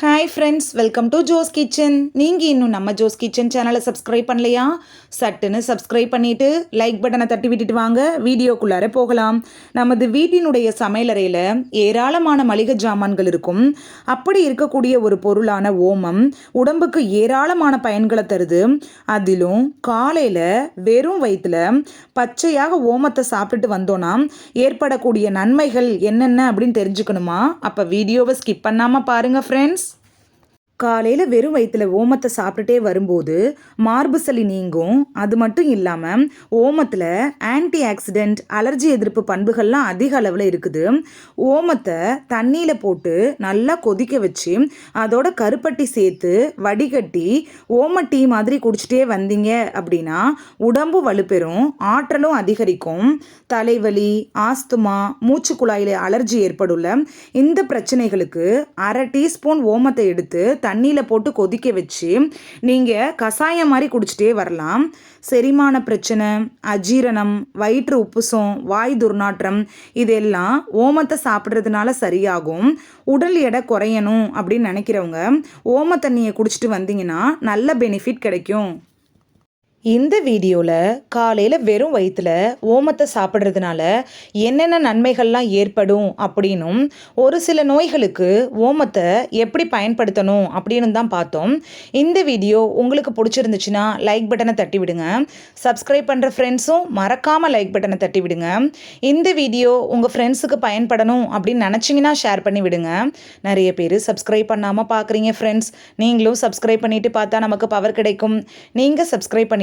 Hi friends welcome to Jo's kitchen நீங்கள் இன்னும் நம்ம ஜோஸ் கிச்சன் சேனலை சப்ஸ்கிரைப் பண்ணலையா? சட்டுன்னு சப்ஸ்கிரைப் பண்ணிவிட்டு லைக் பட்டனை தட்டி விட்டுட்டு வாங்க. வீடியோக்குள்ளார போகலாம். நமது வீட்டினுடைய சமையலறையில் ஏராளமான மளிகை ஜாமான்கள் இருக்கும். அப்படி இருக்கக்கூடிய ஒரு பொருளான ஓமம் உடம்புக்கு ஏராளமான பயன்களை தருது. அதிலும் காலையில் வெறும் வயிற்றில் பச்சையாக ஓமத்தை சாப்பிட்டுட்டு வந்தோன்னா ஏற்படக்கூடிய நன்மைகள் என்னென்ன அப்படின்னு தெரிஞ்சுக்கணுமா? அப்போ வீடியோவை ஸ்கிப் பண்ணாமல் பாருங்கள் ஃப்ரெண்ட்ஸ் காலையில் வெறும் வயிற்றுல ஓமத்தை சாப்பிட்டுட்டே வரும்போது மார்பு சளி நீங்கும். அது மட்டும் இல்லாமல் ஓமத்தில் ஆன்டி ஆக்சிடென்ட் அலர்ஜி எதிர்ப்பு பண்புகள்லாம் அதிக அளவில் இருக்குது. ஓமத்தை தண்ணியில் போட்டு நல்லா கொதிக்க வச்சு அதோட கருப்பட்டி சேர்த்து வடிகட்டி ஓம டீ மாதிரி குடிச்சிட்டே வந்தீங்க அப்படின்னா உடம்பு வலுப்பெறும் ஆற்றலும் அதிகரிக்கும். தலைவலி ஆஸ்துமா மூச்சு குழாயில் அலர்ஜி ஏற்படுள்ள இந்த பிரச்சனைகளுக்கு அரை டீஸ்பூன் ஓமத்தை எடுத்து தண்ணியில் போட்டு கொதிக்க வச்சு நீங்கள் கஷாயம் மாதிரி குடிச்சிட்டே வரலாம். செரிமான பிரச்சனை அஜீரணம் வயிற்று உப்புசம் வாய் துர்நாற்றம் இதெல்லாம் ஓமத்தை சாப்பிட்றதுனால சரியாகும். உடல் எடை குறையணும் அப்படின்னு நினைக்கிறவங்க ஓம தண்ணியை குடிச்சிட்டு வந்தீங்கன்னா நல்ல பெனிஃபிட் கிடைக்கும். இந்த வீடியோவில் காலையில் வெறும் வயிற்றில் ஓமத்தை சாப்பிட்றதுனால என்னென்ன நன்மைகள்லாம் ஏற்படும் அப்படின்னும் ஒரு சில நோய்களுக்கு ஓமத்தை எப்படி பயன்படுத்தணும் அப்படின்னு தான் பார்த்தோம். இந்த வீடியோ உங்களுக்கு பிடிச்சிருந்துச்சுன்னா லைக் பட்டனை தட்டி விடுங்க. சப்ஸ்கிரைப் பண்ணுற ஃப்ரெண்ட்ஸும் மறக்காமல் லைக் பட்டனை தட்டி விடுங்க. இந்த வீடியோ உங்கள் ஃப்ரெண்ட்ஸுக்கு பயன்படணும் அப்படின்னு நினச்சிங்கன்னா ஷேர் பண்ணி விடுங்க. நிறைய பேர் சப்ஸ்கிரைப் பண்ணாமல் பார்க்குறீங்க ஃப்ரெண்ட்ஸ் நீங்களும் சப்ஸ்கிரைப் பண்ணிவிட்டு பார்த்தா நமக்கு பவர் கிடைக்கும். நீங்கள் சப்ஸ்கிரைப்